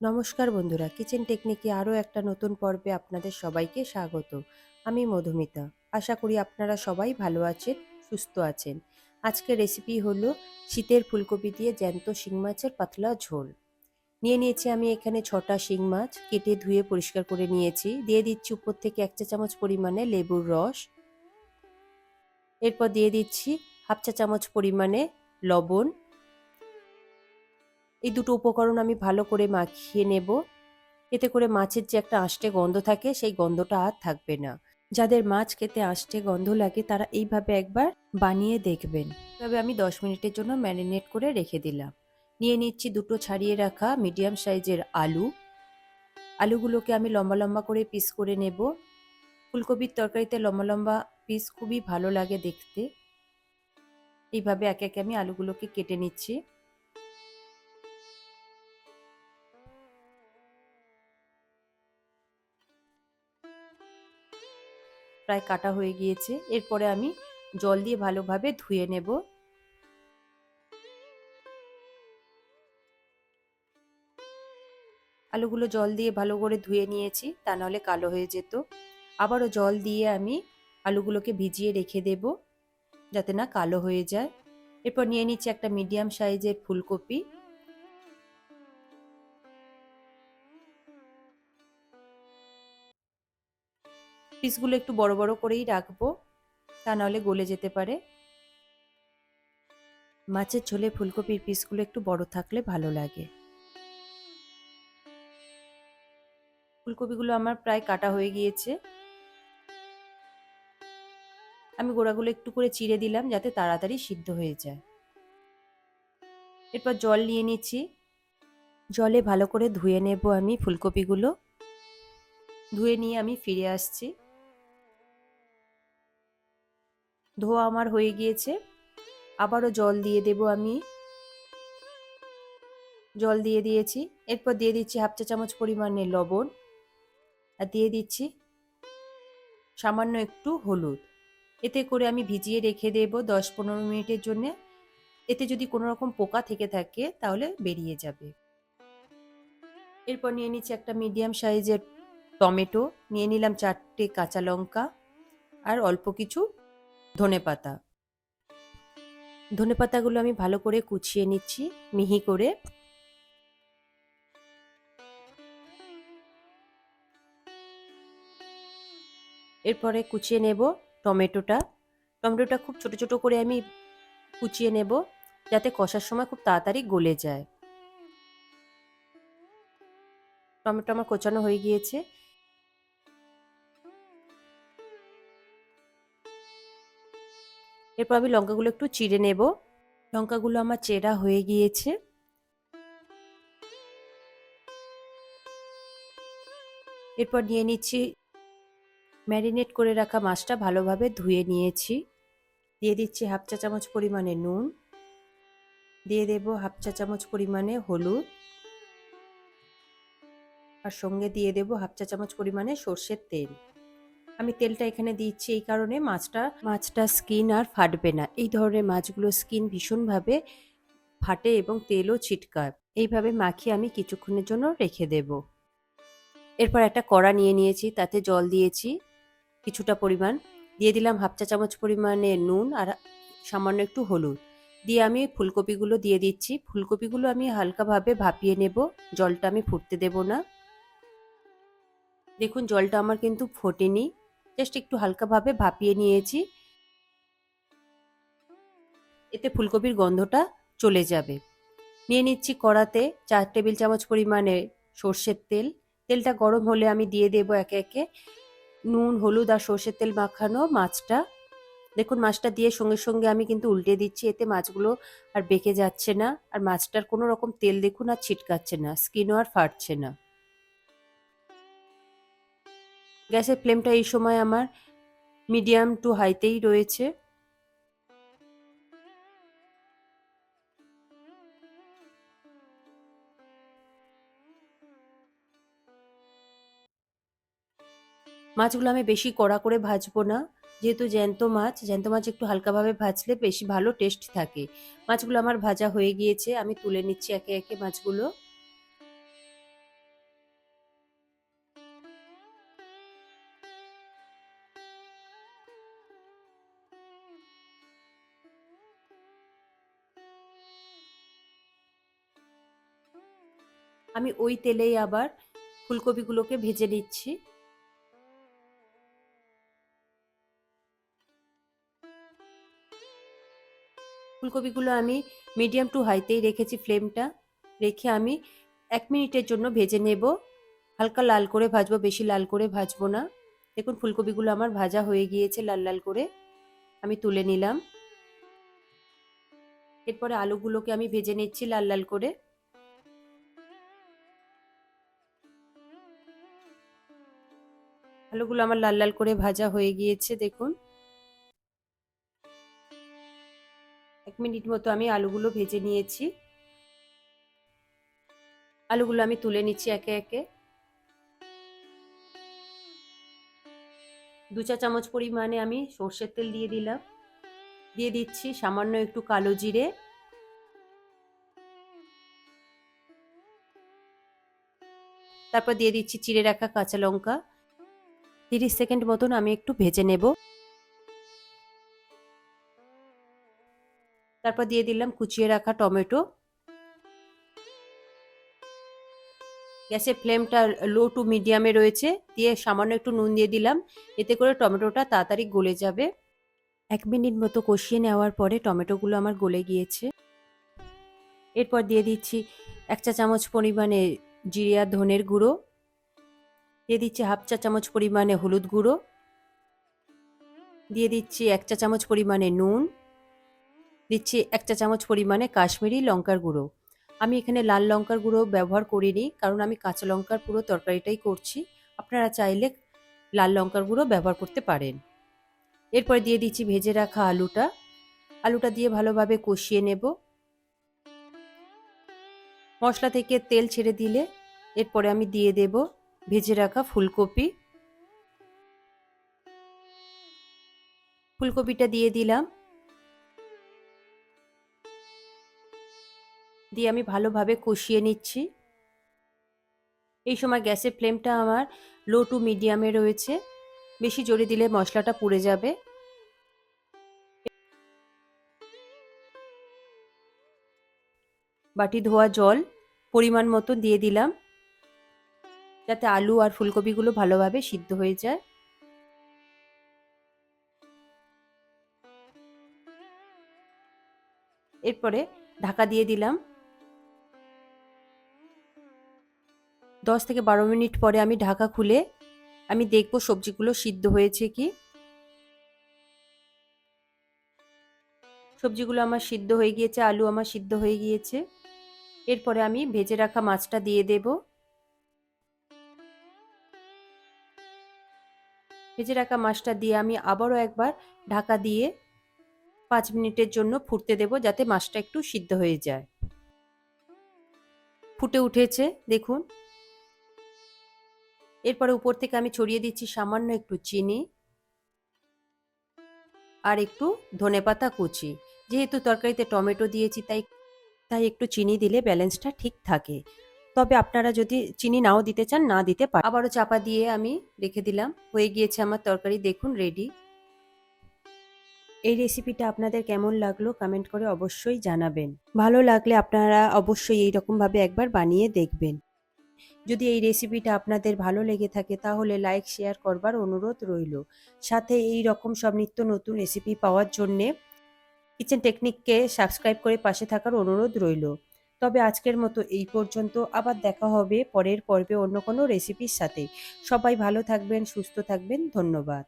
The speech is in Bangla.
নমস্কার বন্ধুরা, কিচেন টেকনিকে আরও একটা নতুন পর্বে আপনাদের সবাইকে স্বাগত। আমি মধুমিতা। আশা করি আপনারা সবাই ভালো আছেন, সুস্থ আছেন। আজকের রেসিপি হলো শীতের ফুলকপি দিয়ে জ্যান্ত শিং মাছের পাতলা ঝোল। নিয়ে নিয়েছি আমি এখানে ছটা শিং মাছ, কেটে ধুয়ে পরিষ্কার করে নিয়েছি। দিয়ে দিচ্ছি উপর থেকে এক চা চামচ পরিমাণে লেবুর রস। এরপর দিয়ে দিচ্ছি হাফ চা চামচ পরিমাণে লবণ। এই দুটো উপকরণ আমি ভালো করে মাখিয়ে নেব। এতে করে মাছের যে একটা আষ্টে গন্ধ থাকে, সেই গন্ধটা আর থাকবে না। যাদের মাছ খেতে আষ্টে গন্ধ লাগে, তারা এইভাবে একবার বানিয়ে দেখবেন। তবে আমি দশ মিনিটের জন্য ম্যারিনেট করে রেখে দিলাম। নিয়ে নিচ্ছি দুটো ছাড়িয়ে রাখা মিডিয়াম সাইজের আলু। আলুগুলোকে আমি লম্বা লম্বা করে পিস করে নেব। ফুলকপির তরকারিতে লম্বা লম্বা পিস খুবই ভালো লাগে দেখতে। এইভাবে একে একে আমি আলুগুলোকে কেটে নিচ্ছি। প্রায় কাটা হয়ে গিয়েছে। এরপরে আমি জল দিয়ে ভালোভাবে ধুয়ে নেব। আলুগুলো জল দিয়ে ভালো করে ধুয়ে নিয়েছি, তা নাহলে কালো হয়ে যেত। আবারও জল দিয়ে আমি আলুগুলোকে ভিজিয়ে রেখে দেব, যাতে না কালো হয়ে যায়। এরপর নিয়ে নিচ্ছি একটা মিডিয়াম সাইজের ফুলকপি। পিসগুলো একটু বড় বড় করেই রাখব, তা নাহলে গলে যেতে পারে। মাছের ঝোলে ফুলকপির পিসগুলো একটু বড় থাকলে ভালো লাগে। ফুলকপিগুলো আমার প্রায় কাটা হয়ে গিয়েছে। আমি গোড়াগুলো একটু করে চিড়ে দিলাম যাতে তাড়াতাড়ি সিদ্ধ হয়ে যায়। এরপর জল নিয়ে নিচ্ছি। জলে ভালো করে ধুয়ে নেব আমি ফুলকপিগুলো। ধুয়ে নিয়ে আমি ফিরে আসছি। ধোয়া আমার হয়ে গিয়েছে। আবারও জল দিয়ে দেব আমি। জল দিয়ে দিয়েছি। এরপর দিয়ে দিচ্ছি হাফ চা চামচ পরিমাণে লবণ। আর দিয়ে দিচ্ছি সামান্য একটু হলুদ। এতে করে আমি ভিজিয়ে রেখে দেব দশ পনেরো মিনিটের জন্য। এতে যদি কোনো রকম পোকা থেকে থাকে তাহলে বেরিয়ে যাবে। এরপর নিয়ে নিচ্ছি একটা মিডিয়াম সাইজের টমেটো। নিয়ে নিলাম চারটে কাঁচা লঙ্কা। আর অল্প কিছু ধনে পাতা। ধনে পাতাগুলো আমি ভালো করে কুচিয়ে নিচ্ছি, মিহি করে। এরপরে কুচিয়ে নেব টমেটোটা। টমেটোটা খুব ছোট ছোট করে আমি কুচিয়ে নেব, যাতে কষার সময় খুব তাড়াতাড়ি গলে যায়। টমেটো আমার কোচানো হয়ে গিয়েছে। এরপর আমি লঙ্কাগুলো একটু চিড়ে নেব। লঙ্কাগুলো আমার চেরা হয়ে গিয়েছে। এরপর নিয়ে নিচ্ছি, ম্যারিনেট করে রাখা মাছটা ভালোভাবে ধুয়ে নিয়েছি। দিয়ে দিচ্ছি হাফ চা চামচ পরিমাণে নুন। দিয়ে দেব হাফ চা চামচ পরিমাণে হলুদ। আর সঙ্গে দিয়ে দেব হাফ চা চামচ পরিমাণে সর্ষের তেল। আমি তেলটা এখানে দিচ্ছি, এই কারণে মাছটা মাছটা স্কিন আর ফাটবে না। এই ধরনের মাছগুলো স্কিন ভীষণভাবে ফাটে এবং তেলও ছিটকায়। এইভাবে মাখিয়ে আমি কিছুক্ষণের জন্য রেখে দেব। এরপর একটা কড়া নিয়ে নিয়েছি, তাতে জল দিয়েছি কিছুটা পরিমাণ। দিয়ে দিলাম হাফ চা চামচ পরিমাণে নুন আর সামান্য একটু হলুদ। দিয়ে আমি ফুলকপিগুলো দিয়ে দিচ্ছি। ফুলকপিগুলো আমি হালকাভাবে ভাপিয়ে নেব। জলটা আমি ফুটতে দেব না। দেখুন, জলটা আমার কিন্তু ফোটেনি। জাস্ট একটু হালকাভাবে ভাপিয়ে নিয়েছি। এতে ফুলকপির গন্ধটা চলে যাবে। নিয়ে নিচ্ছি কড়াতে চার টেবিল চামচ পরিমাণে সর্ষের তেল। তেলটা গরম হলে আমি দিয়ে দেব একে একে নুন, হলুদ আর সর্ষের তেল মাখানো মাছটা। দেখুন, মাছটা দিয়ে সঙ্গে সঙ্গে আমি কিন্তু উল্টে দিচ্ছি, এতে মাছগুলো আর বেঁকে যাচ্ছে না। আর মাছটার কোনো রকম তেল দেখুন আর ছিটকাচ্ছে না, স্কিনও আর ফাটছে না। গ্যাসের ফ্লেমটা এই সময় আমার মিডিয়াম টু হাইতেই রয়েছে। মাছগুলো আমি বেশি কড়া করে ভাজবো না। যেহেতু জ্যান্ত মাছ জ্যান্ত মাছ একটু হালকাভাবে ভাজলে বেশি ভালো টেস্ট থাকে। মাছগুলো আমার ভাজা হয়ে গিয়েছে, আমি তুলে নিচ্ছি একে একে মাছগুলো। আমি ওই তেলেই আবার ফুলকপিগুলোকে ভেজে নিচ্ছি। ফুলকপিগুলো আমি মিডিয়াম টু হাইতেই রেখেছি ফ্লেমটা। রেখে আমি এক মিনিটের জন্য ভেজে নেব। হালকা লাল করে ভাজবো, বেশি লাল করে ভাজবো না। দেখুন, ফুলকপিগুলো আমার ভাজা হয়ে গিয়েছে লাল লাল করে। আমি তুলে নিলাম। এরপরে আলুগুলোকে আমি ভেজে নিচ্ছি লাল লাল করে। আলুগুলো আমার লাল লাল করে ভাজা হয়ে গিয়েছে, দেখুন। এক মিনিট মতো আমি আলুগুলো ভেজে নিয়েছি। আলুগুলো আমি তুলে নিচ্ছি একে একে। দু চা চামচ পরিমাণে আমি সর্ষের তেল দিয়ে দিলাম। দিয়ে দিচ্ছি সামান্য একটু কালো জিরে। তারপর দিয়ে দিচ্ছি চিড়ে রাখা কাঁচা লঙ্কা। তিরিশ সেকেন্ড মতন আমি একটু ভেজে নেব। তারপর দিয়ে দিলাম কুচিয়ে রাখা টমেটো। গ্যাসের ফ্লেমটা লো টু মিডিয়ামে রয়েছে, দিয়ে সামান্য একটু নুন দিয়ে দিলাম, এতে করে টমেটোটা তাড়াতাড়ি গলে যাবে। এক মিনিট মতো কষিয়ে নেওয়ার পরে টমেটোগুলো আমার গলে গিয়েছে। এরপর দিয়ে দিচ্ছি এক চা চামচ পরিমাণে জিরিয়া ধনের গুঁড়ো। দিয়ে দিচ্ছি হাফ চা চামচ পরিমাণে হলুদ গুঁড়ো। দিয়ে দিচ্ছি এক চা চামচ পরিমাণে নুন। দিচ্ছি এক চা চামচ পরিমাণে কাশ্মীরি লঙ্কার গুঁড়ো। আমি এখানে লাল লঙ্কার গুঁড়ো ব্যবহার করিনি, কারণ আমি কাঁচা লঙ্কার পুরো তরকারিটাই করছি। আপনারা চাইলে লাল লঙ্কার গুঁড়ো ব্যবহার করতে পারেন। এরপরে দিয়ে দিচ্ছি ভেজে রাখা আলুটা। আলুটা দিয়ে ভালোভাবে কষিয়ে নেব। মশলা থেকে তেল ছেড়ে দিলে এরপরে আমি দিয়ে দেব ভেজে রাখা ফুলকপি। ফুলকপিটা দিয়ে দিলাম। দিয়ে আমি ভালোভাবে কষিয়ে নিচ্ছি। এই সময় গ্যাসের ফ্লেমটা আমার লো টু মিডিয়ামে রয়েছে। বেশি জোরে দিলে মশলাটা পুড়ে যাবে। বাটি ধোয়া জল পরিমাণ মতো দিয়ে দিলাম। যাতে আলু আর ফুলকপিগুলো ভালোভাবে সিদ্ধ হয়ে যায়। এরপরে ঢাকা দিয়ে দিলাম। দশ থেকে বারো মিনিট পরে আমি ঢাকা খুলে আমি দেখব সবজিগুলো সিদ্ধ হয়েছে কি। সবজিগুলো আমার সিদ্ধ হয়ে গিয়েছে, আলু আমার সিদ্ধ হয়ে গিয়েছে। এরপরে আমি ভেজে রাখা মাছটা দিয়ে দেব। ভেজে রাখা মাছটা দিয়ে আমি আবারও একবার ঢাকা দিয়ে পাঁচ মিনিটের জন্য ফুটতে দেব যাতে মাছটা একটু সিদ্ধ হয়ে যায়। ফুটে উঠেছে, দেখুন। এরপরে উপর থেকে আমি ছড়িয়ে দিচ্ছি সামান্য একটু চিনি আর একটু ধনেপাতা কুচি। যেহেতু তরকারিতে টমেটো দিয়েছি, তাই তাই একটু চিনি দিলে ব্যালেন্সটা ঠিক থাকে। তবে আপনারা যদি চিনি নাও দিতে চান, না দিতে পারেন আবারও চাপা দিয়ে আমি রেখে দিলাম। হয়ে গিয়েছে আমার তরকারি, দেখুন রেডি এই রেসিপিটা আপনাদের কেমন লাগল কমেন্ট করে অবশ্যই জানাবেন। ভালো লাগলে আপনারা অবশ্যই এই রকমভাবে একবার বানিয়ে দেখবেন। যদি এই রেসিপিটা আপনাদের ভালো লেগে থাকে, তাহলে লাইক শেয়ার করবার অনুরোধ রইল। সাথে এই রকম সব নিত্য নতুন রেসিপি পাওয়ার জন্যে কিচেন টেকনিককে সাবস্ক্রাইব করে পাশে থাকার অনুরোধ রইল। তবে আজকের মতো এই পর্যন্ত। আবার দেখা হবে পরের পর্বে অন্য কোনো রেসিপির সাথে। সবাই ভালো থাকবেন, সুস্থ থাকবেন। ধন্যবাদ।